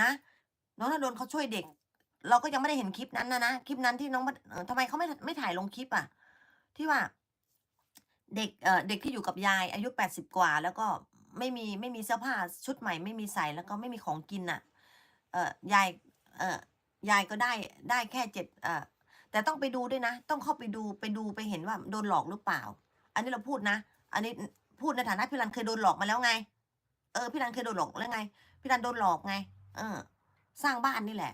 นะน้องนดลเขาช่วยเด็ก เราก็ยังไม่ได้เห็นคลิปนั้นนะนะคลิปนั้นที่น้องเออทำไมเขาไม่ไม่ถ่ายลงคลิปอะ ที่ว่า เด็กเออเด็กที่อยู่กับยายอายุแปดสิบกว่า แล้วก็ไม่มีไม่มีเสื้อผ้าชุดใหม่ไม่มีใส่แล้วก็ไม่มีของกินอะ เออยายเออยายก็ได้ได้แค่เจ็ดเออแต่ต้องไปดูด้วยนะ ต้องเข้าไปดูไปดูไปเห็นว่าโดนหลอกหรือเปล่า อันนี้เราพูดนะ อันนี้พูดในฐานะพี่รันเคยโดนหลอกมาแล้วไง เออพี่รันเคยโดนหลอกแล้วไง พี่รันโดนหลอกไง เออ สร้างบ้านนี่แหละ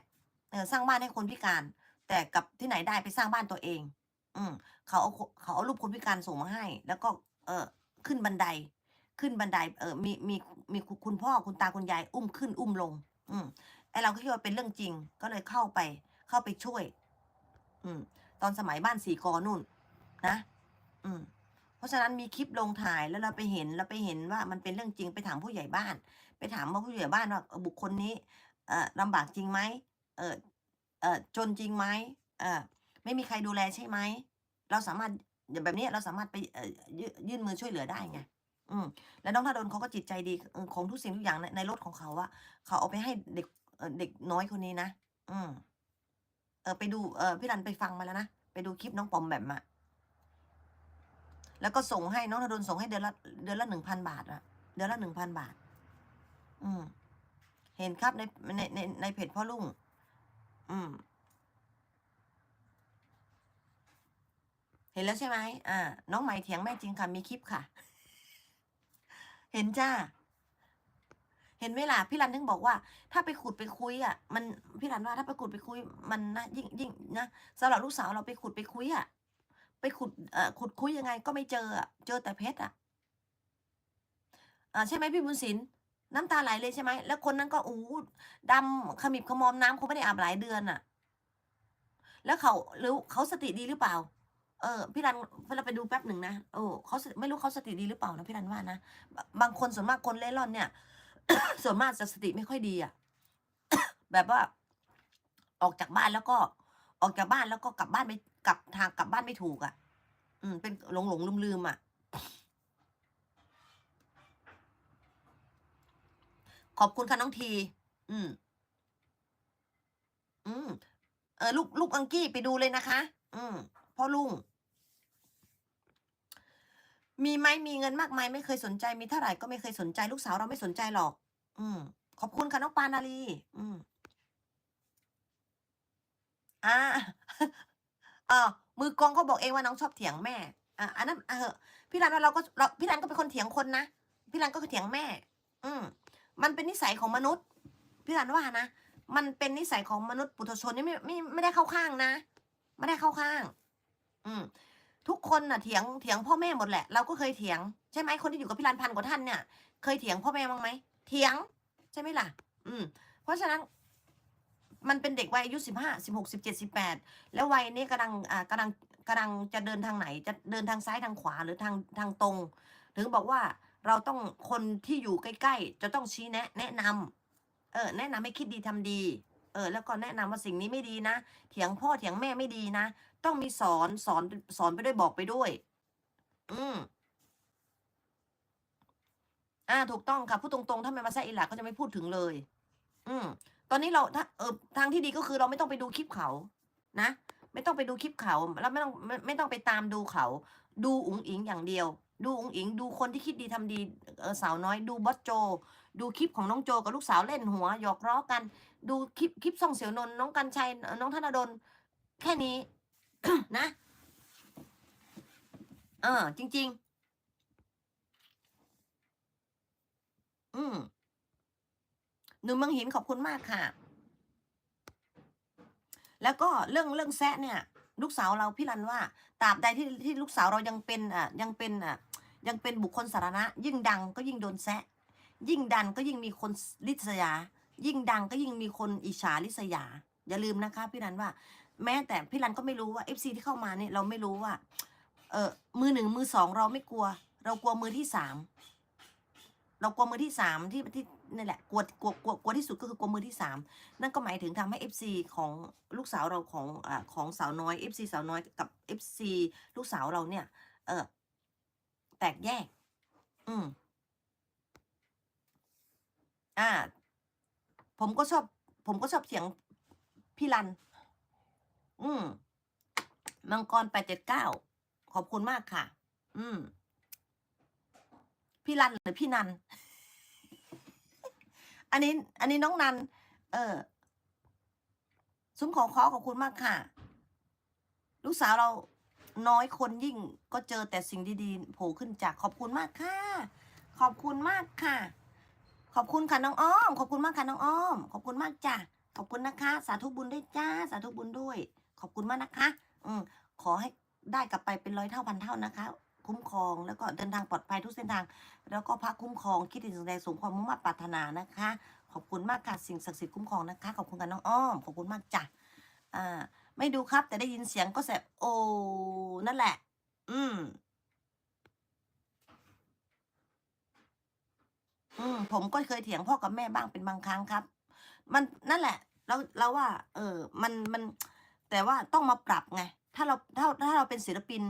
เออสร้างบ้านให้คนพิการ แต่กับที่ไหนได้ไปสร้างบ้านตัวเอง อืมเขาเอาเขาเอารูปคนพิการส่งมาให้ แล้วก็ เออขึ้นบันได ขึ้นบันได เออมีมีมีคุณพ่อคุณตาคุณยายอุ้มขึ้นอุ้มลง อืมไอเราก็คิดว่าเป็นเรื่องจริง ก็เลยเข้าไป เข้าไปช่วย อืม ตอนสมัยบ้านสีกอนู่น นะ อืม เพราะฉะนั้นมีคลิปลงถ่ายแล้วเราไปเห็นเราไปเห็นว่ามันเป็นเรื่องจริงไปถามผู้ใหญ่บ้าน ไปถามว่าผู้ใหญ่บ้านว่าบุคคลนี้เอ่อลำบากจริงไหมเออเออจนจริงไหมเออไม่มีใครดูแลใช่ไหมเราสามารถอย่างแบบนี้เราสามารถไปเอ่อยื่นมือช่วยเหลือได้ไงอืมแล้วน้องธดลเขาก็จิตใจดีของทุกสิ่งทุกอย่างในในรถของเขาอะเขาเอาไปให้เด็กเด็กน้อยคนนี้นะ อืมเออไปดูเออพี่รันไปฟังมาแล้วนะ ไปดูคลิปน้องปอมแบมอะ แล้วก็ส่งให้น้องธดลส่งให้เดือนละเดือนละหนึ่งพันบาทอะเดือนละหนึ่งพันบาท อืม เห็นครับในในในในเพจพ่อลุงอืม เห็นแล้วใช่ไหมอ่า น้องใหม่เถียงแม่จริงค่ะมีคลิปค่ะ เห็นจ้า เห็นไหมล่ะพี่รันถึงบอกว่า ถ้าไปขุดไปคุยอะ มันพี่รันว่าถ้าไปขุดไปคุย มันนะยิ่งยิ่งนะสำหรับลูกสาวเราไปขุดไปคุยอะ ไปขุดเอ่อขุดคุยยังไงก็ไม่เจอเจอแต่เพชรอะอ่าใช่ไหมพี่บุญศิลป์น้ำตาไหลเลยใช่ไหมแล้วคนนั้นก็อู้ดำขมิบขมอมน้ำเขาไม่ได้อาบหลายเดือนอะ แล้วเขาหรือเขาสติดีหรือเปล่า เออพี่รันเราไปดูแป๊บหนึ่งนะโอ้เขาไม่รู้เขาสติดีหรือเปล่านะพี่รันว่านะบางบางคนส่วนมากคนเล่ร่อนเนี่ย ส่วนมากจะสติไม่ค่อยดีอะแบบว่า ออกจากบ้านแล้วก็ ออกจากบ้านแล้วก็กลับบ้านไม่กลับทางกลับบ้านไม่ถูกอะ อืม เป็นหลงหลงลืมลืมๆอะ ขอบคุณค่ะน้องที อืม อืม เออลูกลูกอังกี้ไปดูเลยนะคะ อืมพ่อลุงมีไหมมีเงินมากมายไม่เคยสนใจมีเท่าไหร่ก็ไม่เคยสนใจลูกสาวเราไม่สนใจหรอก อืม ขอบคุณค่ะน้องปานาลี อืม อ่าอ่ามือกองเขาบอกเองว่าน้องชอบเถียงแม่ อะอันนั้นเออพี่รันว่าเราก็เราพี่รันก็เป็นคนเถียงคนนะพี่รันก็คือเถียงแม่ อืมมันเป็นนิสัยของมนุษย์ พี่รันว่านะมันเป็นนิสัยของมนุษย์ปุถุชนนี่ไม่ไม่ไม่ได้เข้าข้างนะไม่ได้เข้าข้าง อืมทุกคนน่ะเถียงเถียงพ่อแม่หมดแหละ เราก็เคยเถียงใช่ไหมคนที่อยู่กับพี่รันพันกว่าท่านเนี่ย เคยเถียงพ่อแม่บ้างไหมเถียง ใช่ไหมล่ะ อืม เพราะฉะนั้น มันเป็นเด็กวัยอายุสิบห้าสิบหกสิบเจ็ดสิบแปดแล้ววัยนี้กำลังอ่ากำลังกำลังจะเดินทางไหน จะเดินทางซ้ายทางขวาหรือทางทางตรง ถึงบอกว่าเราต้องคนที่อยู่ใกล้ ๆ จะต้องชี้แนะ แนะนำเออ แนะนำให้คิดดีทำดี เออ แล้วก็แนะนำว่าสิ่งนี้ไม่ดีนะเถียงพ่อเถียงแม่ไม่ดีนะ ต้องมีสอนสอนสอนไปด้วยบอกไปด้วย อืมอ่า ถูกต้องค่ะ พูดตรงๆ ถ้าไม่มาแซ่อีหลักก็จะไม่พูดถึงเลย อืม ตอนนี้เราถ้าเออทางที่ดีก็คือเราไม่ต้องไปดูคลิปเขานะ ไม่ต้องไปดูคลิปเขาแล้วไม่ต้องไม่ไม่ต้องไปตามดูเขา ดูอุ๋งอิงอย่างเดียว ดูอุ๋งอิง ดูคนที่คิดดีทำดีเออสาวน้อย ดูบอสโจ ดูคลิปของน้องโจกับลูกสาวเล่นหัวหยอกล้อกัน ดูคลิปคลิปส่องเสียวนนน้องกันชัยน้องธนดลแค่นี้ นะเออจริง ๆ อืม หนูเมืองหินขอบคุณมากค่ะ แล้วก็เรื่องเรื่องแซะเนี่ย ลูกสาวเราพี่รันว่าตราบใดที่ที่ลูกสาวเรายังเป็นอะยังเป็นอะยังเป็นบุคคลสาธารณะ ยิ่งดังก็ยิ่งโดนแซะ ยิ่งดันก็ยิ่งมีคนริษยา ยิ่งดังก็ยิ่งมีคนอิจฉาริษยา อย่าลืมนะคะ พี่รันว่า แม้แต่พี่รันก็ไม่รู้ว่าเอฟซีที่เข้ามาเนี่ยเราไม่รู้ว่า เออมือหนึ่งมือสองเราไม่กลัว เรากลัวมือที่สามเรากลัวมือที่สามที่ที่ นี่แหละกลัวกลัวกลัวกลัวที่สุดก็คือกลัวมือที่สามนั่นก็หมายถึงทำให้เอฟซีของลูกสาวเราของอ่าของสาวน้อยเอฟซีสาวน้อยกับเอฟซีลูกสาวเราเนี่ย เออแตกแยก อืมอ่า ผมก็ชอบ ผมก็ชอบเสียงพี่รัน อืมมังกรแปดเจ็ดเก้าขอบคุณมากค่ะ อืมพี่รันหรือพี่นัน อันนี้ อันนี้น้องนัน เออซุ้มขอขอขอบคุณมากค่ะ ลูกสาวเราน้อยคนยิ่งก็เจอแต่สิ่งดีๆโผล่ขึ้นจากขอบคุณมากค่ะ ขอบคุณมากค่ะ ขอบคุณค่ะน้องอ้อม ขอบคุณมากค่ะน้องอ้อม ขอบคุณมากจ้ะขอบคุณนะคะ สาธุบุญด้วยจ้า สาธุบุญด้วย ขอบคุณมากนะคะ อืมขอให้ได้กลับไปเป็นร้อยเท่าพันเท่านะคะ คุ้มครอง แล้วก็เดินทางปลอดภัยทุกเส้นทาง แล้วก็พระคุ้มครองคิดถึงสิ่งใดสมความมุ่งมั่นปรารถนานะคะ ขอบคุณมากค่ะสิ่งศักดิ์สิทธิ์คุ้มครองนะคะขอบคุณกันน้องอ้อมขอบคุณมากจ้ะอ่าไม่ดูครับ แต่ได้ยินเสียงก็แสบโอ้นั่นแหละ อืมอืมผมก็เคยเถียงพ่อกับแม่บ้างเป็นบางครั้งครับ มันนั่นแหละเราเราว่า เออ มันมัน แต่ว่าต้องมาปรับไง ถ้าเราถ้าถ้าเราเป็นศิลปิน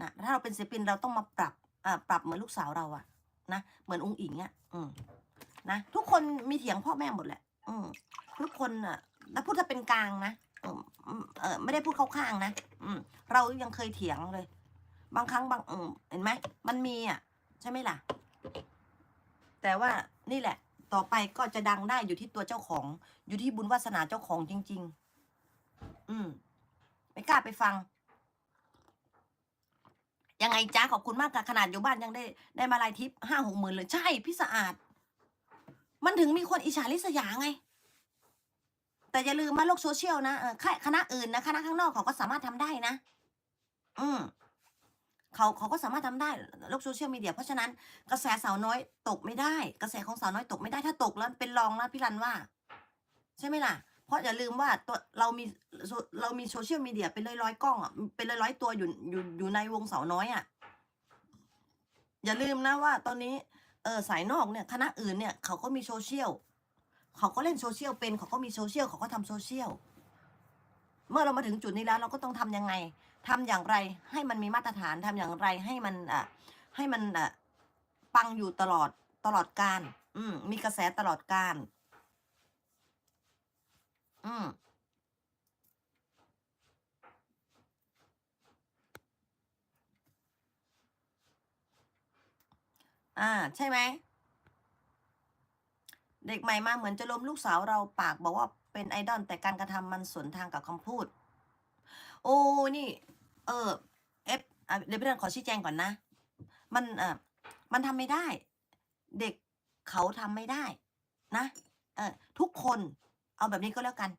นะถ้าเราเป็นศิลปินเราต้องมาปรับอ่าปรับเหมือนลูกสาวเราอะนะเหมือนองค์อิงอะอืมนะทุกคนมีเถียงพ่อแม่หมดแหละ อืมทุกคนอะแล้วพูดถ้าเป็นกลางนะเออเออไม่ได้พูดเข้าข้างนะอืมเรายังเคยเถียงเลย บางครั้งบางอืมเห็นไหมมันมีอะ ใช่ไหมล่ะ แต่ว่านี่แหละ ต่อไปก็จะดังได้อยู่ที่ตัวเจ้าของ อยู่ที่บุญวาสนาเจ้าของจริง ๆ อืมไม่กล้าไปฟัง ยังไงจ้าขอบคุณมากค่ะขนาดอยู่บ้านยังได้ได้มาลายทิปห้าหกหมื่นเลยใช่พี่สะอาด มันถึงมีคนอิจฉาริษยาไง แต่อย่าลืมมาโลกโซเชียลนะเออคณะอื่นนะคณะข้างนอกเขาก็สามารถทำได้นะ อืมเขาเขาก็สามารถทำได้โลกโซเชียลมีเดียเพราะฉะนั้นกระแสสาวน้อยตกไม่ได้ กระแสของสาวน้อยตกไม่ได้ถ้าตกแล้วเป็นรองนะพี่รันว่า ใช่ไหมล่ะ ราะอย่าลืมว่าตัวเรามีโซเรามีโซเชียลมีเดียเป็นร้อยร้อยกล้องอะเป็นร้อยร้อยตัวอยู่อยู่อยู่ในวงเสาน้อยอะอย่าลืมนะว่าตอนนี้เออสายนอกเนี่ยคณะอื่นเนี่ยเขาก็มีโซเชียลเขาก็เล่นโซเชียลเป็นเขาก็มีโซเชียลเขาก็ทำโซเชียลเมื่อเรามาถึงจุดนี้แล้วเราก็ต้องทำยังไงทำอย่างไรให้มันมีมาตรฐานทำอย่างไรให้มันอะให้มันอะปังอยู่ตลอดตลอดการ อืมมีกระแสตลอดการ อืมอ่า ใช่ไหม เด็กใหม่มาเหมือนจะล้มลูกสาวเราปากบอกว่าเป็นไอดอลแต่การกระทำมันสวนทางกับคำพูด โอ้นี่ เออเอฟเดี๋ยวพี่รันขอชี้แจงก่อนนะ มันเออมันทำไม่ได้ เด็กเขาทำไม่ได้ นะ เออทุกคน เอาแบบนี้ก็แล้วกัน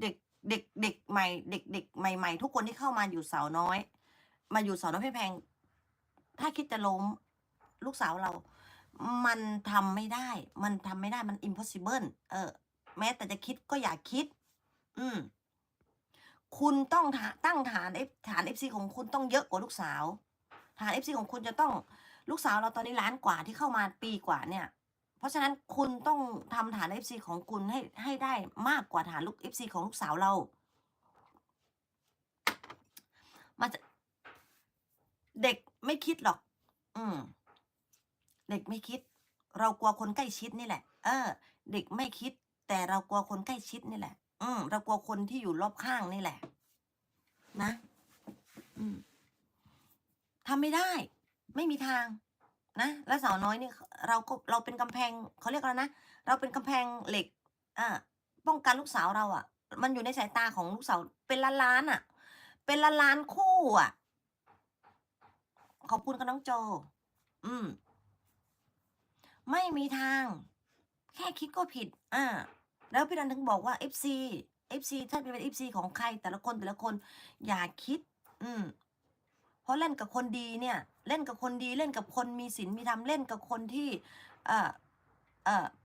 เด็กเด็กเด็กใหม่ เด็กเด็กใหม่ ๆ ทุกคนที่เข้ามาอยู่สาวน้อย มาอยู่สาวน้อยพชรแพงถ้าคิดจะล้มลูกสาวเรา มันทำไม่ได้ มันทำไม่ได้มัน impossible เออ แม้แต่จะคิดก็อย่าคิด อืม คุณต้องฐาตั้งฐาน F ฐาน FC ของคุณต้องเยอะกว่าลูกสาว ฐาน FC ของคุณจะต้องลูกสาวเราตอนนี้ล้านกว่าที่เข้ามาปีกว่าเนี่ย ราะฉะนั้นคุณต้องทำฐาน FC ของคุณให้ให้ได้มากกว่าฐานลูก FC ของลูกสาวเรามันจะเด็กไม่คิดหรอก อืม เด็กไม่คิด เรากลัวคนใกล้ชิดนี่แหละ เออ เด็กไม่คิด แต่เรากลัวคนใกล้ชิดนี่แหละ อืม เรากลัวคนที่อยู่รอบข้างนี่แหละ นะ อืมทำไม่ได้ ไม่มีทาง นะแล้วสาวน้อยนี่เราก็เราเป็นกำแพงเขาเรียกอะไรนะ เราเป็นกำแพงเหล็กอ่าป้องกันลูกสาวเราอะ่ะ มันอยู่ในสายตาของลูกสาวเป็นล้านล้านอะ เป็นล้านล้านคู่อะ ขอบคุณกับน้องโจ อืม ไม่มีทาง แค่คิดก็ผิด อ่า แล้วพี่ดันถึงบอกว่า FC FC ถ้าเป็น FC ของใครแต่ละคนแต่ละคน อย่าคิด อืม เพราะเล่นกับคนดีเนี่ย เล่นกับคนดีเล่นกับคนมีศีลมีธรรมเล่นกับคนที่เอ่อเอ่อ